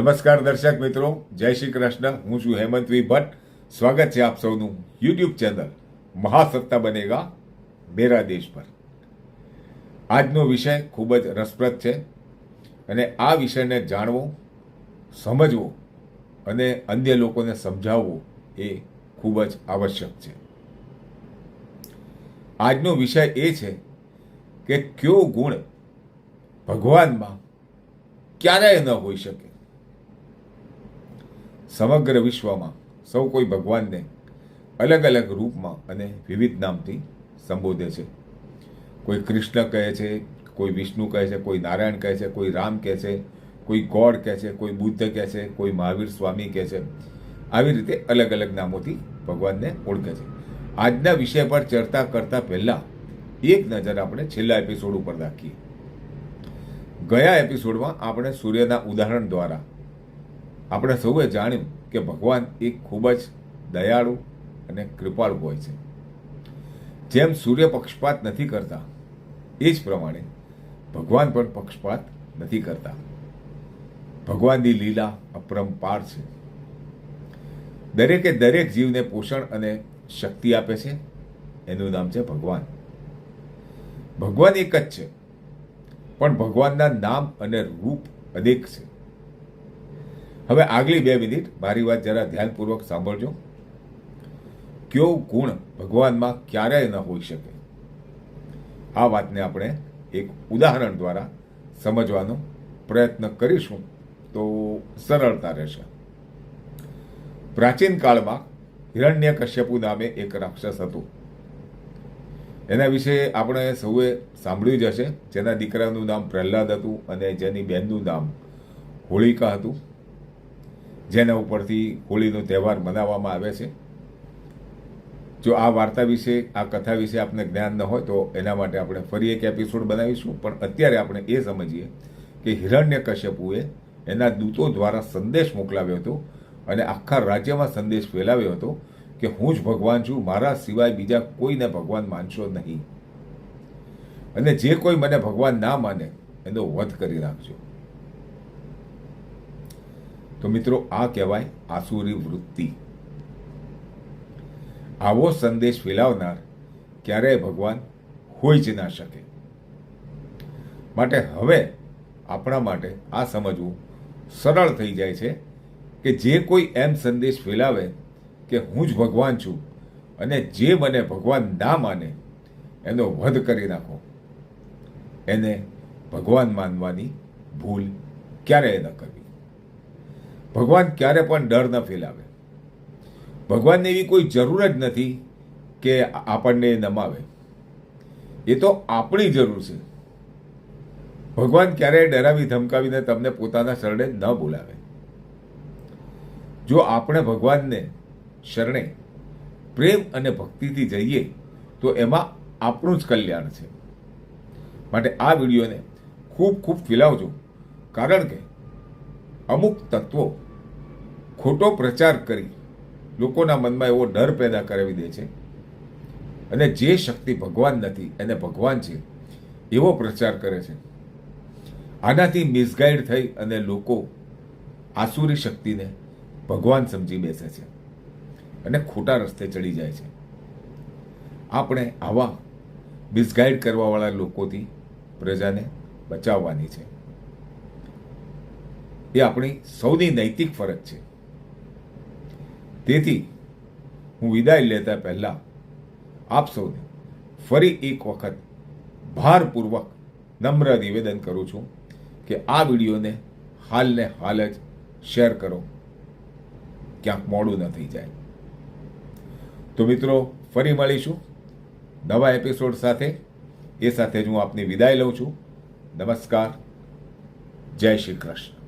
નમસ્કાર દર્શક મિત્રો, જય શ્રી કૃષ્ણ. હું છું હેમંત વી ભટ્ટ. સ્વાગત છે આપ સૌનું યુટ્યુબ ચેનલ મહાસત્તા બનેગા મેરા દેશ પર. આજનો વિષય ખૂબ જ રસપ્રદ છે અને આ વિષયને જાણવો, સમજવો અને અન્ય લોકોને સમજાવવો એ ખૂબ જ આવશ્યક છે. આજનો વિષય એ છે કે કયો ગુણ ભગવાનમાં ક્યારેય ન હોઈ શકે? સમગ્ર વિશ્વમાં સૌ કોઈ ભગવાનને અલગ અલગ રૂપમાં અને વિવિધ નામથી સંબોધે છે. કોઈ કૃષ્ણ કહે છે, કોઈ વિષ્ણુ કહે છે, કોઈ નારાયણ કહે છે, કોઈ રામ કહે છે, કોઈ ગોડ કહે છે, કોઈ બુદ્ધ કહે છે, કોઈ મહાવીર સ્વામી કહે છે. આવી રીતે અલગ અલગ નામોથી ભગવાનને ઓળખે છે. આજના વિષય પર ચર્ચા કરતા પહેલા એક નજર આપણે છેલ્લા એપિસોડ ઉપર રાખીએ. ગયા એપિસોડમાં આપણે સૂર્યના ઉદાહરણ દ્વારા આપણે સૌએ જાણ્યું કે ભગવાન એક ખૂબ જ દયાળુ અને કૃપાળુ હોય છે. જેમ સૂર્ય પક્ષપાત નથી કરતા, એ જ પ્રમાણે ભગવાન પણ પક્ષપાત નથી કરતા. ભગવાનની લીલા અપરંપાર છે. દરેકે દરેક જીવને પોષણ અને શક્તિ આપે છે. એનું નામ છે ભગવાન. ભગવાન એક જ છે, પણ ભગવાનના નામ અને રૂપ અનેક છે. હવે આગલી બે મિનિટ મારી વાત જરા ધ્યાનપૂર્વક સાંભળજો. કયો ગુણ ભગવાનમાં ક્યારેય ન હોઈ શકે? આ વાતને આપણે એક ઉદાહરણ દ્વારા સમજવાનો પ્રયત્ન કરીશું તો સરળતા રહેશે. પ્રાચીન કાળમાં હિરણ્ય કશ્યપુ નામે એક રાક્ષસ હતું. એના વિશે આપણે સૌએ સાંભળ્યું જ હશે. જેના દીકરાનું નામ પ્રહલાદ હતું અને જેની બહેનનું નામ હોળિકા હતું. જેના ઉપરથી હોળીનો તહેવાર મનાવવામાં આવે છે. જો આ વાર્તા વિશે, આ કથા વિશે આપને જ્ઞાન ન હોય તો એના માટે આપણે ફરી એક એપિસોડ બનાવીશું. પણ અત્યારે આપણે એ સમજીએ કે હિરણ્ય કશ્યપુએ એના દૂતો દ્વારા સંદેશ મોકલાવ્યો હતો અને આખા રાજ્યમાં સંદેશ ફેલાવ્યો હતો કે હું જ ભગવાન છું, મારા સિવાય બીજા કોઈને ભગવાન માનશો નહીં. અને જે કોઈ મને ભગવાન ના માને, એનો વધ કરી નાખજો. તો મિત્રો આ કહેવાય આસુરી વૃત્તિ. આવો સંદેશ ફેલાવનાર ક્યારેય ભગવાન હોઈ જ ના શકે. માટે હવે આપણા માટે આ સમજવું સરળ થઈ જાય છે કે જે કોઈ એમ સંદેશ ફેલાવે કે હું જ ભગવાન છું અને જે મને ભગવાન ના માને, એનો વધ કરી નાખો. એને ભગવાન માનવાની ભૂલ ક્યારેય ન કરવી. ભગવાન ક્યારે પણ ડર ન ફેલાવે. ભગવાનને એવી કોઈ જરૂર જ નથી કે આપણને નમાવે. એ તો આપણી જરૂર છે. ભગવાન ક્યારેય ડરાવી, ધમકાવીને તમને પોતાના શરણે ન બોલાવે. જો આપણે ભગવાનને શરણે પ્રેમ અને ભક્તિથી જઈએ, તો એમાં આપણું જ કલ્યાણ છે. માટે આ વિડીયોને ખૂબ ખૂબ ફેલાવજો. કારણ કે અમુક તત્વો ખોટો પ્રચાર કરી લોકોના મનમાં એવો ડર પેદા કરાવી દે છે અને જે શક્તિ ભગવાન નથી, એને ભગવાન છે, એવો પ્રચાર કરે છે. આનાથી મિસગાઈડ થઈ અને લોકો આસુરી શક્તિને ભગવાન સમજી બેસે છે અને ખોટા રસ્તે ચડી જાય છે. આપણે આવા મિસગાઈડ કરવાવાળા લોકોથી પ્રજાને બચાવવાની છે. એ આપણી સૌની નૈતિક ફરજ છે. તેથી હું વિદાય લેતા પહેલાં આપ સૌને ફરી એક વખત ભારપૂર્વક નમ્ર નિવેદન કરું છું કે આ વિડીયોને હાલને હાલ જ શેર કરો. ક્યાંક મોડું ન થઈ જાય. તો મિત્રો, ફરી મળીશું નવા એપિસોડ સાથે. એ સાથે જ હું આપની વિદાય લઉં છું. નમસ્કાર. જય શ્રી કૃષ્ણ.